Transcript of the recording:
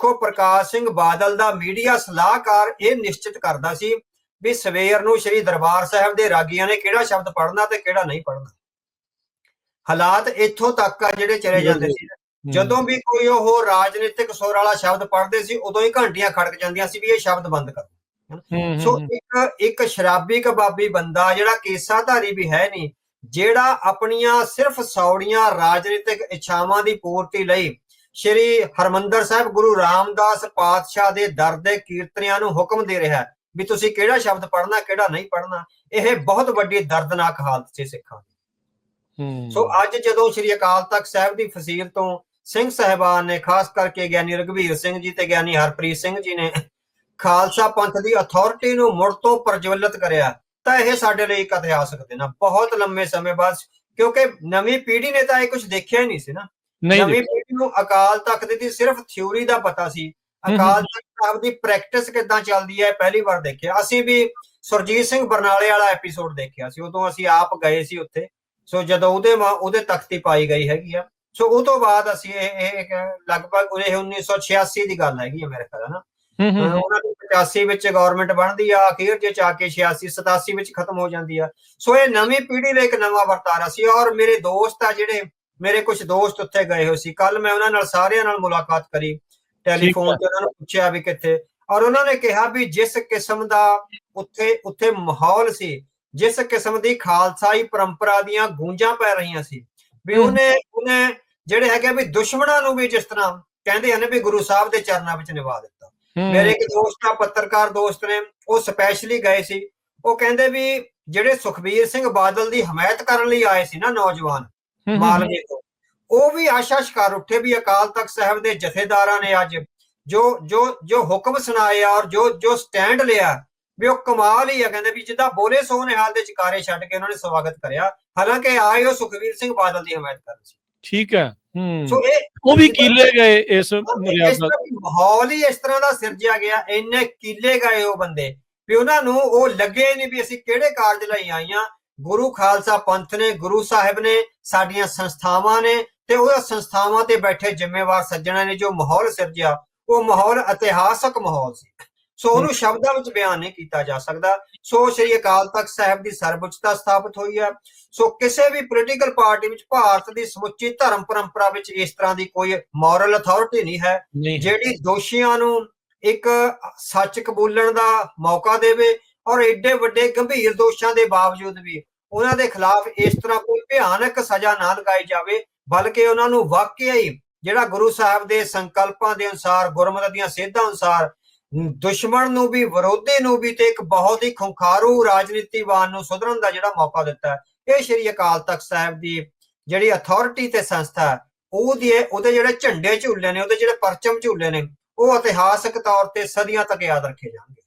ਦੇਖੋ ਪ੍ਰਕਾਸ਼ ਸਿੰਘ ਬਾਦਲ ਦਾ ਮੀਡੀਆ ਸਲਾਹਕਾਰ ਇਹ ਨਿਸ਼ਚਿਤ ਕਰਦਾ ਸੀ ਵੀ ਸਵੇਰ ਨੂੰ ਸ੍ਰੀ ਦਰਬਾਰ ਸਾਹਿਬ ਦੇ ਰਾਗੀਆਂ ਨੇ ਕਿਹੜਾ ਸ਼ਬਦ ਪੜ੍ਹਨਾ ਤੇ ਕਿਹੜਾ ਨਹੀਂ ਪੜ੍ਹਨਾ। ਹਾਲਾਤ ਇੱਥੋਂ ਤੱਕ ਆ ਜਿਹੜੇ ਚਲੇ ਜਾਂਦੇ ਸੀ। ਜਦੋਂ ਵੀ ਕੋਈ ਉਹ ਰਾਜਨੀਤਿਕ ਸੁਰ ਵਾਲਾ ਸ਼ਬਦ ਪੜ੍ਹਦੇ ਸੀ ਉਦੋਂ ਹੀ ਘੰਟੀਆਂ ਖੜਕ ਜਾਂਦੀਆਂ ਸੀ ਵੀ ਇਹ ਸ਼ਬਦ ਬੰਦ ਕਰੋ। ਸੋ ਇੱਕ ਇੱਕ ਸ਼ਰਾਬੀ ਕਬਾਬੀ ਬੰਦਾ ਜਿਹੜਾ ਕੇਸਾਧਾਰੀ ਵੀ ਹੈ ਨਹੀਂ ਜਿਹੜਾ ਆਪਣੀਆਂ ਸਿਰਫ ਸੌੜੀਆਂ ਰਾਜਨੀਤਿਕ ਇੱਛਾਵਾਂ ਦੀ ਪੂਰਤੀ ਲਈ ਸ਼੍ਰੀ ਹਰਮੰਦਰ ਸਾਹਿਬ ਗੁਰੂ ਰਾਮਦਾਸ ਪਾਤਸ਼ਾਹ ਦੇ ਦਰ ਦੇ ਕੀਰਤਨੀਆਂ ਨੂੰ ਹੁਕਮ ਦੇ ਰਿਹਾ ਹੈ ਵੀ ਤੁਸੀਂ ਕਿਹੜਾ ਸ਼ਬਦ ਪੜ੍ਹਨਾ ਕਿਹੜਾ ਨਹੀਂ ਪੜ੍ਹਨਾ ਇਹ ਬਹੁਤ ਵੱਡੀ ਦਰਦਨਾਕ ਹਾਲਤ ਸੀ ਸਿੱਖਾਂ ਦੀ। ਸੋ ਅੱਜ ਜਦੋਂ ਸ਼੍ਰੀ ਅਕਾਲ ਤਖਤ ਸਾਹਿਬ ਦੀ ਫਸੀਲ ਤੋਂ ਸਿੰਘ ਸਹਿਬਾਨ ਨੇ ਖਾਸ ਕਰਕੇ ਗਿਆਨੀ ਰਗਵੀਰ ਸਿੰਘ ਜੀ ਤੇ ਗਿਆਨੀ ਹਰਪ੍ਰੀਤ ਸਿੰਘ ਜੀ ਨੇ ਖਾਲਸਾ ਪੰਥ ਦੀ ਅਥਾਰਟੀ ਨੂੰ ਮੁੜ ਤੋਂ ਪ੍ਰਜਵਲਿਤ ਕਰਿਆ ਤਾਂ ਇਹ ਸਾਡੇ ਲਈ ਇੱਕ ਇਤਿਹਾਸਕ ਦਿਨ ਆ। ਬਹੁਤ ਲੰਮੇ ਸਮੇਂ ਬਾਅਦ ਕਿਉਂਕਿ ਨਵੀਂ ਪੀੜ੍ਹੀ ਨੇ ਤਾਂ ਇਹ ਕੁਝ ਦੇਖਿਆ ਹੀ ਨਹੀਂ ਸੀ ਨਾ। ਨਵੀਂ ਨੂੰ ਅਕਾਲ ਤਖਤ ਦੀ ਸਿਰਫ ਥਿਊਰੀ ਦਾ ਪਤਾ ਸੀ। ਅਕਾਲ ਤਖਤ ਸਾਹਿਬ ਦੀ ਪ੍ਰੈਕਟਿਸ ਕਿੱਦਾਂ ਚੱਲਦੀ ਹੈ ਪਹਿਲੀ ਵਾਰ ਦੇਖਿਆ। ਅਸੀਂ ਵੀ ਸੁਰਜੀਤ ਸਿੰਘ ਬਰਨਾਲੇ ਵਾਲਾ ਐਪੀਸੋਡ ਦੇਖਿਆ ਸੀ। ਉਦੋਂ ਅਸੀਂ ਆਪ ਗਏ ਸੀ ਉੱਥੇ। ਸੋ ਜਦੋਂ ਉਹਦੇ ਉਹਦੇ ਤਖਤੀ ਪਾਈ ਗਈ ਹੈਗੀ ਆ। ਸੋ ਉਹ ਤੋਂ ਬਾਅਦ ਅਸੀਂ ਇਹ ਲਗਭਗ ਉਹ 1986 ਦੀ ਗੱਲ ਹੈਗੀ ਆ ਮੇਰੇ ਖਿਆਲ ਨਾਲ। ਉਹਨਾਂ ਦੀ 85 ਵਿੱਚ ਗਵਰਨਮੈਂਟ ਬਣਦੀ ਆ ਅਖੀਰ ਜੇ ਚਾ ਕੇ 86 87 ਵਿੱਚ ਖਤਮ ਹੋ ਜਾਂਦੀ ਆ। ਸੋ ਇਹ ਨਵੀਂ ਪੀੜ੍ਹੀ ਲਈ ਇੱਕ ਨਵਾਂ ਵਰਤਾਰਾ ਸੀ। ਔਰ ਮੇਰੇ ਦੋਸਤ ਆ ਜਿਹੜੇ ਮੇਰੇ ਕੁਝ ਦੋਸਤ ਉੱਥੇ ਗਏ ਹੋਏ ਸੀ। ਕੱਲ ਮੈਂ ਉਹਨਾਂ ਨਾਲ ਸਾਰਿਆਂ ਨਾਲ ਮੁਲਾਕਾਤ ਕਰੀ। ਟੈਲੀਫੋਨ ਤੇ ਉਹਨਾਂ ਨੂੰ ਪੁੱਛਿਆ ਵੀ ਕਿੱਥੇ। ਔਰ ਉਹਨਾਂ ਨੇ ਕਿਹਾ ਵੀ ਜਿਸ ਕਿਸਮ ਦਾ ਉੱਥੇ ਉੱਥੇ ਮਾਹੌਲ ਸੀ ਜਿਸ ਕਿਸਮ ਦੀ ਖਾਲਸਾਈ ਪਰੰਪਰਾ ਦੀਆਂ ਗੂੰਜਾਂ ਪੈ ਰਹੀਆਂ ਸੀ। ਵੀ। ਉਹਨੇ ਉਹਨੇ ਜਿਹੜੇ ਹੈਗੇ ਵੀ ਦੁਸ਼ਮਣਾਂ ਨੂੰ ਵੀ ਜਿਸ ਤਰ੍ਹਾਂ ਕਹਿੰਦੇ ਹਨ ਵੀ ਗੁਰੂ ਸਾਹਿਬ ਦੇ ਚਰਨਾਂ ਵਿੱਚ ਨਿਭਾ ਦਿੱਤਾ। ਮੇਰੇ ਇੱਕ ਦੋਸਤ ਆ ਪੱਤਰਕਾਰ ਦੋਸਤ ਨੇ ਉਹ ਸਪੈਸ਼ਲੀ ਗਏ ਸੀ। ਉਹ ਕਹਿੰਦੇ ਵੀ ਜਿਹੜੇ ਸੁਖਬੀਰ ਸਿੰਘ ਬਾਦਲ ਦੀ ਹਮਾਇਤ ਕਰਨ ਲਈ ਆਏ ਸੀ ਨਾ ਨੌਜਵਾਨ ਮਾਲਵੇ ਤੋਂ। ਉਹ ਵੀ ਆਸ਼ਾ ਸ਼ਿਕਾਰ ਉੱਠੇ ਵੀ ਅਕਾਲ ਤਖਤ ਸਾਹਿਬ ਦੇ ਜਥੇਦਾਰਾਂ ਨੇ ਅੱਜ ਜੋ ਜੋ ਜੋ ਹੁਕਮ ਸੁਣਾਏ ਆ ਔਰ ਜੋ ਜੋ ਸਟੈਂਡ ਲਿਆ ਵੀ ਉਹ ਕਮਾਲ ਹੀ ਆ ਕਹਿੰਦੇ ਵੀ ਜਿੱਦਾਂ ਬੋਲੇ ਸੋ ਨੇ ਹਾਲ ਦੇ ਚਕਾਰੇ ਛੱਡ ਕੇ ਉਹਨਾਂ ਨੇ ਸਵਾਗਤ ਕਰਿਆ ਹਾਲਾਂਕਿ ਆਏ ਉਹ ਸੁਖਬੀਰ ਸਿੰਘ ਬਾਦਲ ਦੀ ਹਮਾਇਤ ਕਰ ਸੀ। ਠੀਕ ਹੈ ਹੂੰ ਸੋ ਇਹ ਉਹ ਵੀ ਕੀਲੇ ਗਏ ਇਸ ਮਰਿਆਦਾ ਮਾਹੌਲ ਹੀ ਇਸ ਤਰ੍ਹਾਂ ਦਾ ਸਿਰਜਿਆ ਗਿਆ ਇੰਨੇ ਕੀਲੇ ਗਏ ਉਹ ਬੰਦੇ ਵੀ ਉਹਨਾਂ ਨੂੰ ਉਹ ਲੱਗੇ ਨਹੀਂ ਵੀ ਅਸੀਂ ਕਿਹੜੇ ਕਾਰਜ ਲਈ ਆਈਆਂ ਗੁਰੂ ਖਾਲਸਾ ਪੰਥ ਨੇ ਗੁਰੂ ਸਾਹਿਬ ਨੇ ਸਾਡੀਆਂ ਸੰਸਥਾਵਾਂ ਨੇ ਤੇ ਉਹ ਸੰਸਥਾਵਾਂ ਤੇ ਬੈਠੇ ਜ਼ਿੰਮੇਵਾਰ ਸੱਜਣਾ ਨੇ ਜੋ ਮਾਹੌਲ ਸਿਰਜਿਆ ਉਹ ਮਾਹੌਲ ਇਤਿਹਾਸਕ ਮਾਹੌਲ ਸੀ। ਸੋ ਉਹਨੂੰ ਸ਼ਬਦਾਂ ਵਿੱਚ ਬਿਆਨ ਨਹੀਂ ਕੀਤਾ ਜਾ ਸਕਦਾ। ਸੋ ਸ੍ਰੀ ਅਕਾਲ ਤਖਤ ਸਾਹਿਬ ਦੀ ਸਰਵਉੱਚਤਾ ਸਥਾਪਿਤ ਹੋਈ ਹੈ ਸੋ ਕਿਸੇ ਵੀ ਪੋਲੀਟੀਕਲ ਪਾਰਟੀ ਵਿੱਚ ਭਾਰਤ ਦੀ ਸਮੁੱਚੀ ਧਰਮ ਪਰੰਪਰਾ ਵਿੱਚ ਇਸ ਤਰ੍ਹਾਂ ਦੀ ਕੋਈ ਮੋਰਲ ਅਥਾਰਟੀ ਨਹੀਂ ਹੈ। ਜਿਹੜੀ ਦੋਸ਼ੀਆਂ ਨੂੰ ਇੱਕ ਸੱਚ ਕਬੂਲਣ ਦਾ ਮੌਕਾ ਦੇਵੇ ਔਰ ਐਡੇ ਵੱਡੇ ਗੰਭੀਰ ਦੋਸ਼ਾਂ ਦੇ ਬਾਵਜੂਦ ਵੀ ਉਹਨਾਂ ਦੇ ਖਿਲਾਫ ਇਸ ਤਰ੍ਹਾਂ ਕੋਈ ਭਿਆਨਕ ਸਜ਼ਾ ਨਾ ਲਗਾਈ ਜਾਵੇ ਬਲਕਿ ਉਹਨਾਂ ਨੂੰ ਵਾਕਿਆ ਹੀ ਜਿਹੜਾ ਗੁਰੂ ਸਾਹਿਬ ਦੇ ਸੰਕਲਪਾਂ ਦੇ ਅਨੁਸਾਰ ਗੁਰਮਤਿ ਦੀਆਂ ਸੇਧਾਂ ਅਨੁਸਾਰ ਦੁਸ਼ਮਣ ਨੂੰ ਵੀ ਵਿਰੋਧੀ ਨੂੰ ਵੀ ਤੇ ਇੱਕ ਬਹੁਤ ਹੀ ਖੁੰਖਾਰੂ ਰਾਜਨੀਤੀਵਾਨ ਨੂੰ ਸੁਧਰਨ ਦਾ ਜਿਹੜਾ ਮੌਕਾ ਦਿੱਤਾ ਇਹ ਸ਼੍ਰੀ ਅਕਾਲ ਤਖਤ ਸਾਹਿਬ ਦੀ ਜਿਹੜੀ ਅਥਾਰਟੀ ਤੇ ਸੰਸਥਾ ਹੈ, ਉਹਦੀ ਉਹਦੇ ਜਿਹੜੇ ਝੰਡੇ ਝੂਲੇ ਨੇ ਉਹਦੇ ਜਿਹੜੇ ਪਰਚਮ ਝੂਲੇ ਨੇ ਉਹ ਇਤਿਹਾਸਕ ਤੌਰ ਤੇ ਸਦੀਆਂ ਤੱਕ ਯਾਦ ਰੱਖੇ ਜਾਣਗੇ।